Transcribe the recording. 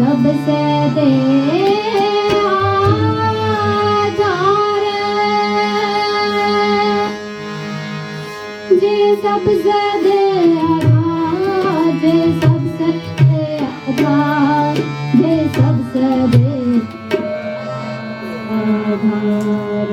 ਮੋਲੇ ਕੋਏ ਪਹਿਲ ਬਸੰਤ ਜੇ ਸਭ ਸੇ ਦੇ ਆਧਾਰ ਜੇ ਸਭ ਸਦੇ ਆਧਾਰ ਜੇ ਸਭ ਸਦੇ ਆਧਾਰ। ਜੇ ਸਭ ਸਦੇ ਆਧਾਰ।